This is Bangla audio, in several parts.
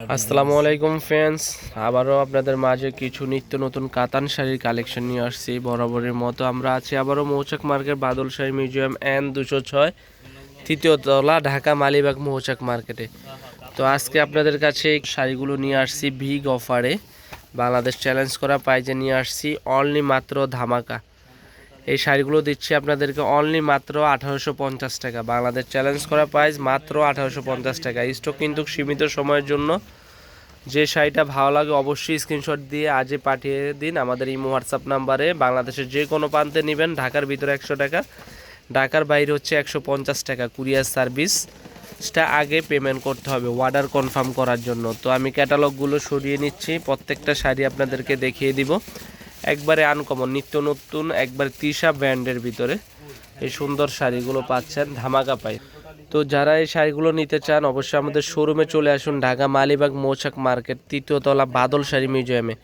আসসালামু আলাইকুম ফ্রেন্ডস আবারও আপনাদের মাঝে কিছু নিত্য নতুন কাতান শাড়ির কালেকশন নিয়ে আসছি। বরাবরের মতো আমরা আছি আবারও মৌচাক মার্কেট বাদল শাড়ি মিউজিয়াম এন দুশো ছয়, তৃতীয় তলা, ঢাকা মালিবাগ মৌচাক মার্কেটে। তো আজকে আপনাদের কাছে এই শাড়িগুলো নিয়ে আসছি বিগ অফারে বাংলাদেশ চ্যালেঞ্জ করা পাইজে নিয়ে আসছি। অনলি মাত্র ধামাকা। এই শাড়িগুলো দিচ্ছি আপনাদেরকে অনলি মাত্র আঠারোশো পঞ্চাশ টাকা। বাংলাদেশ চ্যালেঞ্জ করা প্রাইস মাত্র আঠারোশো পঞ্চাশ টাকা। স্টক কিন্তু সীমিত সময়ের জন্য। যে শাড়িটা ভালো লাগে অবশ্যই স্ক্রিনশট দিয়ে আজই পাঠিয়ে দিন আমাদের ইমো হোয়াটসঅ্যাপ নাম্বারে। বাংলাদেশের যে কোনো প্রান্তে নেবেন, ঢাকার ভিতরে একশো টাকা, ঢাকার বাইরে হচ্ছে একশো পঞ্চাশ টাকা কুরিয়ার সার্ভিসটা আগে পেমেন্ট করতে হবে অর্ডার কনফার্ম করার জন্য। তো আমি ক্যাটালগুলো সরিয়ে নিচ্ছি, প্রত্যেকটা শাড়ি আপনাদেরকে দেখিয়ে দিব। একবারে আনকমন নিত্য নতুন, একবার তৃষা ব্র্যান্ডের ভিতরে। এই সুন্দর শাড়িগুলো পাচ্ছেন ধামাকা পাই। তো যারা এই শাড়িগুলো নিতে চান, অবশ্যই আমাদের শোরুমে চলে আসুন, ঢাকা মালিবাগ মৌচাক মার্কেট, তৃতীয় তলা বাদল শাড়ি মিউজিয়ামে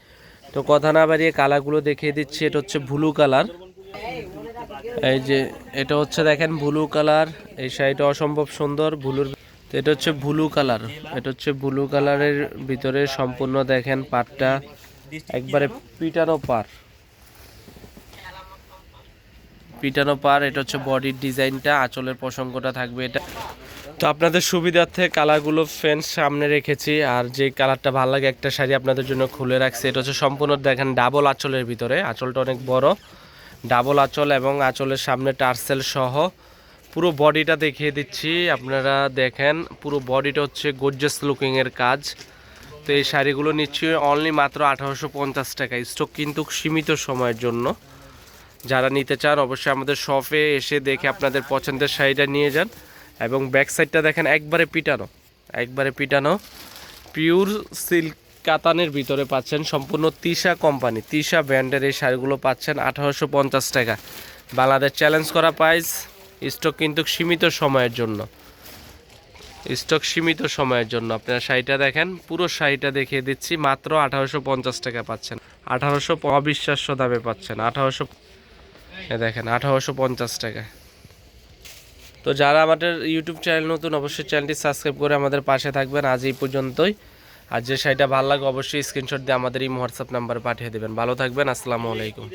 তো কথা না বাড়িয়ে কালারগুলো দেখিয়ে দিচ্ছি, এটা হচ্ছে ব্লু কালার এই যে, এটা হচ্ছে দেখেন ব্লু কালার এই শাড়িটা অসম্ভব সুন্দর ব্লুর এটা হচ্ছে ব্লু কালার এটা হচ্ছে ব্লু কালারের ভিতরে সম্পূর্ণ দেখেন পাটটা। একবারে পিটানো পার। পিটানো পার এটা হচ্ছে বডির ডিজাইনটা আঁচলের প্রসঙ্গটা থাকবে এটা। তো আপনাদের সুবিধার্থে কালারগুলো ফ্রেন্ডস সামনে রেখেছি আর যে কালারটা ভালো লাগে একটা শাড়ি আপনাদের জন্য খুলে রাখছি। এটা হচ্ছে সম্পূর্ণ দেখেন ডাবল আঁচলের ভিতরে আঁচলটা অনেক বড়। ডাবল আঁচল এবং আঁচলের সামনে টার্সেল সহ পুরো বডিটা দেখিয়ে দিচ্ছি। আপনারা দেখেন পুরো বডিটা হচ্ছে গোর্জাস লুকিংয়ের কাজ। তো এই শাড়িগুলো নিচ্ছি অনলি মাত্র আঠারোশো পঞ্চাশ টাকা স্টক কিন্তু সীমিত সময়ের জন্য। যারা নিতে চান অবশ্যই আমাদের শপে এসে দেখে আপনাদের পছন্দের শাড়িটা নিয়ে যান। এবং ব্যাক সাইডটা দেখেন একবারে পিটানো। একবারে পিটানো। পিওর সিল্ক কাতানের ভিতরে পাচ্ছেন সম্পূর্ণ তিশা কোম্পানি তিশা ব্র্যান্ডের এই শাড়িগুলো পাচ্ছেন আঠারোশো পঞ্চাশ টাকা। বাংলাদেশ চ্যালেঞ্জ করা প্রাইস স্টক কিন্তু সীমিত সময়ের জন্য। স্টক সীমিত সময়ের জন্য। আপনারা শাড়িটা দেখেন, পুরো শাড়িটা দেখিয়ে দিচ্ছি, মাত্র আঠারোশো পঞ্চাশ টাকা পাচ্ছেন। আঠারোশো অবিশ্বাস্য দামে পাচ্ছেন, আঠারোশো দেখেন, আঠারোশো পঞ্চাশ টাকা। তো যারা আমাদের ইউটিউব চ্যানেল নতুন, অবশ্যই চ্যানেলটি সাবস্ক্রাইব করে আমাদের পাশে থাকবেন। আজ এই পর্যন্তই। আর যে শাড়িটা ভালো লাগে, অবশ্যই স্ক্রিনশট দিয়ে আমাদের এই হোয়াটসঅ্যাপ নাম্বারে পাঠিয়ে দেবেন। ভালো থাকবেন, আসসালামু আলাইকুম।